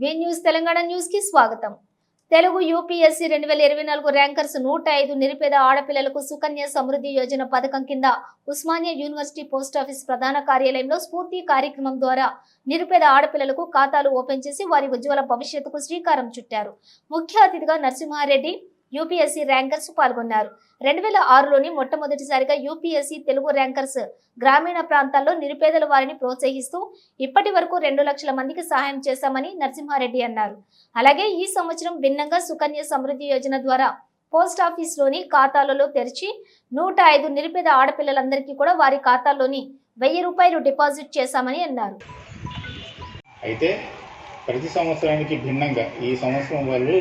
వి news Telangana న్యూస్కి స్వాగతం. Telugu UPSC రెండు వేల ఇరవై నాలుగు ర్యాంకర్స్ నూట ఐదు నిరుపేద ఆడపిల్లలకు సుకన్య సమృద్ధి యోజన పథకం కింద ఉస్మానియా యూనివర్సిటీ పోస్ట్ ఆఫీస్ ప్రధాన కార్యాలయంలో స్ఫూర్తి కార్యక్రమం ద్వారా నిరుపేద ఆడపిల్లలకు ఖాతాలు ఓపెన్ చేసి వారి ఉజ్వల భవిష్యత్తుకు శ్రీకారం చుట్టారు. ముఖ్య అతిథిగా నరసింహారెడ్డి యూపీఎస్సీ ర్యాంకర్స్ పాల్గొన్నారు. రెండు వేల ఆరులోని మొట్టమొదటిసారిగా యూపీఎస్సీ తెలుగు ర్యాంకర్స్ గ్రామీణ ప్రాంతాల్లో నిరుపేదల వారిని ప్రోత్సహిస్తూ ఇప్పటి వరకు రెండు లక్షల మందికి సహాయం చేశామని నరసింహారెడ్డి అన్నారు. అలాగే ఈ సంవత్సరం భిన్నంగా సుకన్య సమృద్ధి యోజన ద్వారా పోస్ట్ ఆఫీస్లోని ఖాతాలలో తెరిచి నూట ఐదు నిరుపేద ఆడపిల్లలందరికీ కూడా వారి ఖాతాల్లోని వెయ్యి రూపాయలు డిపాజిట్ చేశామని అన్నారు. అయితే ప్రతి సంవత్సరానికి భిన్నంగా ఈ సంవత్సరం వాళ్ళు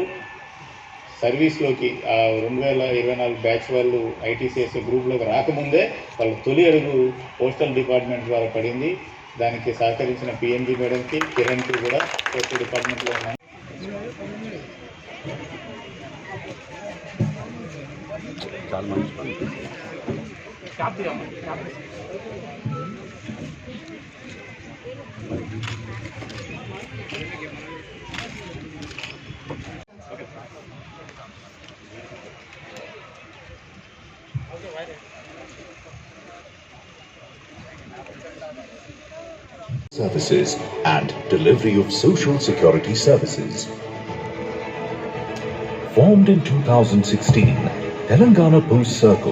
సర్వీస్లోకి ఆ రెండు వేల ఇరవై నాలుగు బ్యాచ్ వాళ్ళు ఐటీసీఎస్ గ్రూప్లోకి రాకముందే వాళ్ళ తొలి అడుగు పోస్టల్ డిపార్ట్మెంట్ ద్వారా పడింది. దానికి సహకరించిన పిఎన్జి మేడంకి కిరణ్కి కూడా పోస్టల్ డిపార్ట్మెంట్లో ఉన్నాను. చాలా మంచి పని Services and delivery of social security services. Formed in 2016, Telangana Post Circle.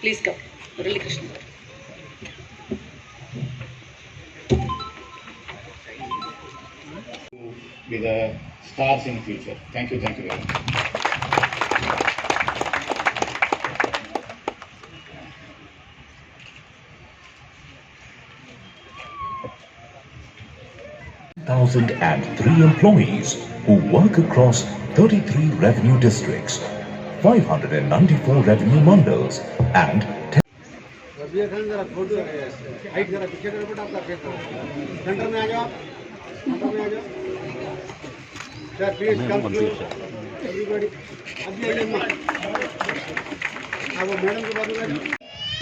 Please come. Murali Krishna. Be the stars in the future. Thank you, thank you very much. 1,003 employees who work across 33 revenue districts, 594 revenue mandals, and 10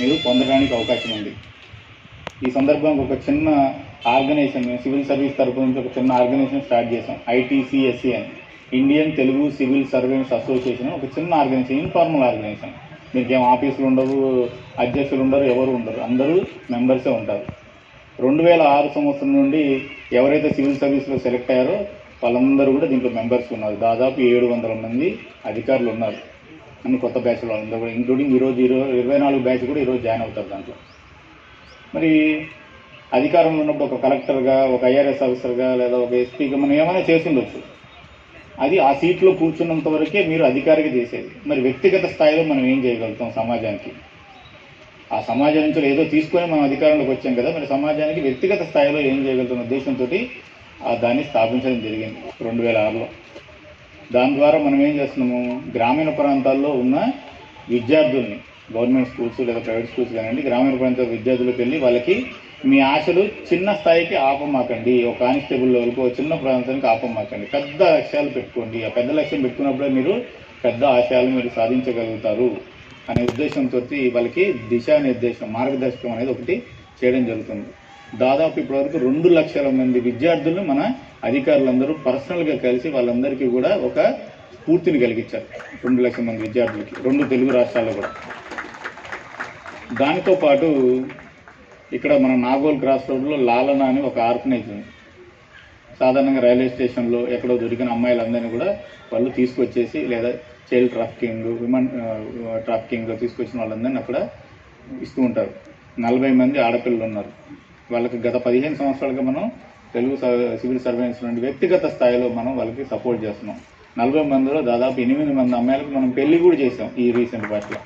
మీరు పొందడానికి అవకాశం ఉంది. ఈ సందర్భంగా ఒక చిన్న organisation మేము civil service తరపు నుంచి ఒక చిన్న ఆర్గనైజేషన్ స్టార్ట్ చేసాం ఐటీసీఎస్సీ అని. Indian Telugu civil service association ఒక చిన్న ఆర్గనైజేషన్ ఇన్ఫార్మల్ ఆర్గనైజేషన్. దీనికి ఏం ఆఫీసులు ఉండవు అధ్యక్షులు ఉండరు ఎవరు ఉండరు. అందరూ మెంబర్సే ఉంటారు. రెండు వేల ఆరు సంవత్సరం నుండి ఎవరైతే సివిల్ సర్వీస్లో సెలెక్ట్ అయ్యారో వాళ్ళందరూ కూడా దీంట్లో మెంబర్స్ ఉన్నారు. దాదాపు ఏడు వందల మంది అధికారులు ఉన్నారు. అన్ని కొత్త బ్యాచ్ వాళ్ళందరూ కూడా ఇంక్లూడింగ్ ఈరోజు ఇరవై ఇరవై నాలుగు బ్యాచ్ కూడా ఈరోజు జాయిన్ అవుతారు దాంట్లో. మరి అధికారంలో ఉన్నప్పుడు ఒక కలెక్టర్గా ఒక ఐఆర్ఎస్ ఆఫీసర్గా లేదా ఒక ఎస్పీగా మనం ఏమైనా చేసి ఉండొచ్చు అది ఆ సీట్లో కూర్చున్నంత వరకే మీరు అధికారిగా చేసేది. మరి వ్యక్తిగత స్థాయిలో మనం ఏం చేయగలుగుతాం సమాజానికి? ఆ సమాజం నుంచి ఏదో తీసుకొని మనం అధికారంలోకి వచ్చాం కదా మరి సమాజానికి వ్యక్తిగత స్థాయిలో ఏం చేయగలుగుతున్న ఉద్దేశంతో దాన్ని స్థాపించడం జరిగింది రెండు వేల ఆరులో. దాని ద్వారా మనం ఏం చేస్తున్నాము? గ్రామీణ ప్రాంతాల్లో ఉన్న విద్యార్థుల్ని గవర్నమెంట్ స్కూల్స్ లేదా ప్రైవేట్ స్కూల్స్ కానివ్వండి గ్రామీణ ప్రాంతాల విద్యార్థులకు వెళ్ళి వాళ్ళకి మీ ఆశలు చిన్న స్థాయికి ఆపమాకండి. ఒక కానిస్టేబుల్ వరకు ఒక చిన్న ప్రాంతానికి ఆపమాకండి. పెద్ద లక్ష్యాలు పెట్టుకోండి. ఆ పెద్ద లక్ష్యం పెట్టుకున్నప్పుడే మీరు పెద్ద ఆశయాలు మీరు సాధించగలుగుతారు అనే ఉద్దేశంతో వాళ్ళకి దిశానిర్దేశం మార్గదర్శకం అనేది ఒకటి చేయడం జరుగుతుంది. దాదాపు ఇప్పటివరకు రెండు లక్షల మంది విద్యార్థులను మన అధికారులందరూ పర్సనల్గా కలిసి వాళ్ళందరికీ కూడా ఒక స్ఫూర్తిని కలిగించారు. రెండు లక్షల మంది విద్యార్థులకి రెండు తెలుగు రాష్ట్రాల్లో కూడా. దానితో పాటు ఇక్కడ మన నాగోల్ క్రాస్ రోడ్లో లాలన అని ఒక ఆర్ఫనేజ్ ఉంది సాధారణంగా రైల్వే స్టేషన్లో ఎక్కడో దొరికిన అమ్మాయిలందరినీ కూడా వాళ్ళు తీసుకొచ్చేసి లేదా చైల్డ్ ట్రాఫికింగ్ విమెన్ ట్రాఫికింగ్ తీసుకొచ్చిన వాళ్ళందరినీ అక్కడ ఇస్తూ ఉంటారు. నలభై మంది ఆడపిల్లలు ఉన్నారు. వాళ్ళకి గత పదిహేను సంవత్సరాలుగా మనం తెలుగు స- సివిల్ సర్వీస్ నుండి వ్యక్తిగత స్థాయిలో మనం వాళ్ళకి సపోర్ట్ చేస్తున్నాం. నలభై మందిలో దాదాపు ఎనిమిది మంది అమ్మాయిలకు మనం పెళ్ళి కూడా చేసాం ఈ రీసెంట్ పార్టీలో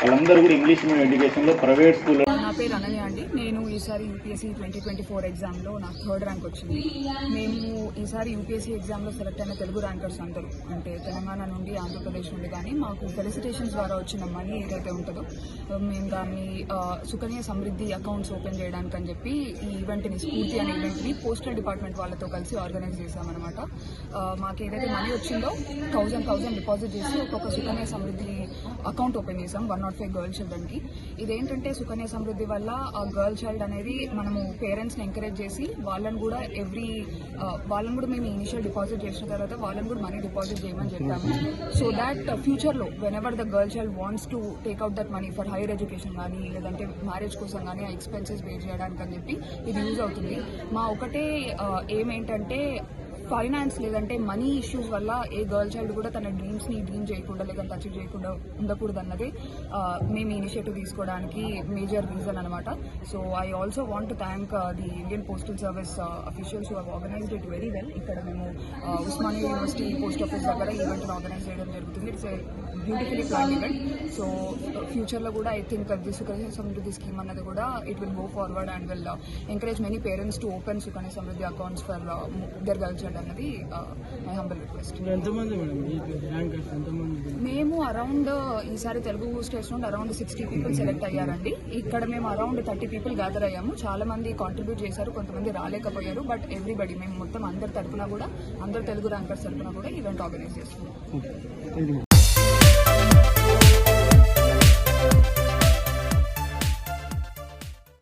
వాళ్ళందరూ కూడా ఇంగ్లీష్ మీడియం ఎడ్యుకేషన్లో ప్రైవేట్ స్కూల్లో నా పేరు అనన్య అండి. నేను ఈసారి యూపీఎస్సీ ట్వంటీ ట్వంటీ ఫోర్ ఎగ్జామ్లో నాకు థర్డ్ ర్యాంక్ వచ్చింది. మేము ఈసారి యూపీఎస్సీ ఎగ్జామ్లో సెలెక్ట్ అయిన తెలుగు ర్యాంకర్స్ అందరూ అంటే తెలంగాణ నుండి ఆంధ్రప్రదేశ్ నుండి కానీ మాకు ఫెలిసిటేషన్స్ ద్వారా వచ్చిన మనీ ఏదైతే ఉంటుందో మేము దాన్ని సుకన్య సమృద్ధి అకౌంట్స్ ఓపెన్ చేయడానికి అని చెప్పి ఈ ఈవెంట్ని స్ఫూర్తి అనే ఈవెంట్ని పోస్టల్ డిపార్ట్మెంట్ వాళ్ళతో కలిసి ఆర్గనైజ్ చేశామన్నమాట. మాకు ఏదైతే మనీ వచ్చిందో థౌజండ్ థౌజండ్ డిపాజిట్ చేసి ఒక్కొక్క సుకన్య సమృద్ధి అకౌంట్ ఓపెన్ చేసాం వన్ నాట్ ఫైవ్ గర్ల్ చిల్డ్రన్కి ఇదేంటంటే సుకన్య సమృద్ధి వల్ల ఆ గర్ల్ చైల్డ్ అనేది మనము పేరెంట్స్ని ఎంకరేజ్ చేసి వాళ్ళని కూడా ఎవ్రీ వాళ్ళని కూడా మేము ఇనిషియల్ డిపాజిట్ చేసిన తర్వాత వాళ్ళని కూడా మనీ డిపాజిట్ చేయమని చెప్పాము. సో దాట్ ఫ్యూచర్లో whenever the girl child wants to take out that money for higher education కానీ లేదంటే మ్యారేజ్ కోసం కానీ ఆ ఎక్స్పెన్సెస్ పే చేయడానికి అని చెప్పి ఇది యూజ్ అవుతుంది. మా ఒకటే ఏమేంటంటే ఫైనాన్స్ లేదంటే మనీ ఇష్యూస్ వల్ల ఏ గర్ల్ చైల్డ్ కూడా తన డ్రీమ్స్ని డ్రీమ్ చేయకుండా లేదంటే అచీవ్ చేయకుండా ఉండకూడదు అన్నది మేము ఇనిషియేటివ్ తీసుకోవడానికి మేజర్ రీజన్ అనమాట so I also want to thank the Indian postal service officials who organized it very well ఇక్కడ మేము ఉస్మానియా యూనివర్సిటీ పోస్ట్ ఆఫీస్ దగ్గర ఈవెంట్ ఆర్గనైజ్ చేయడం జరుగుతుంది. It's beautifully plan event so ఫ్యూచర్లో కూడా I think the Sukanya Samriddhi scheme అన్నది కూడా it will go forward and will encourage many parents to open Sukanya Samriddhi accounts for their girl child అన్నది my humble request ఎంతమంది madam? ఈ rankers ఎంతమంది? మేము around ఈసారి తెలుగు స్టేట్స్ నుండి around sixty people select అయ్యారండి. ఇక్కడ మేము అరౌండ్ థర్టీ పీపుల్ గ్యాదర్ అయ్యాము. చాలా మంది కాంట్రిబ్యూట్ చేశారు కొంతమంది రాలేకపోయారు బట్ ఎవ్రీబడి మేము మొత్తం అందరి తరపున కూడా అందరు తెలుగు ర్యాంకర్స్ తరపున కూడా ఈవెంట్ ఆర్గనైజ్ చేస్తున్నాం.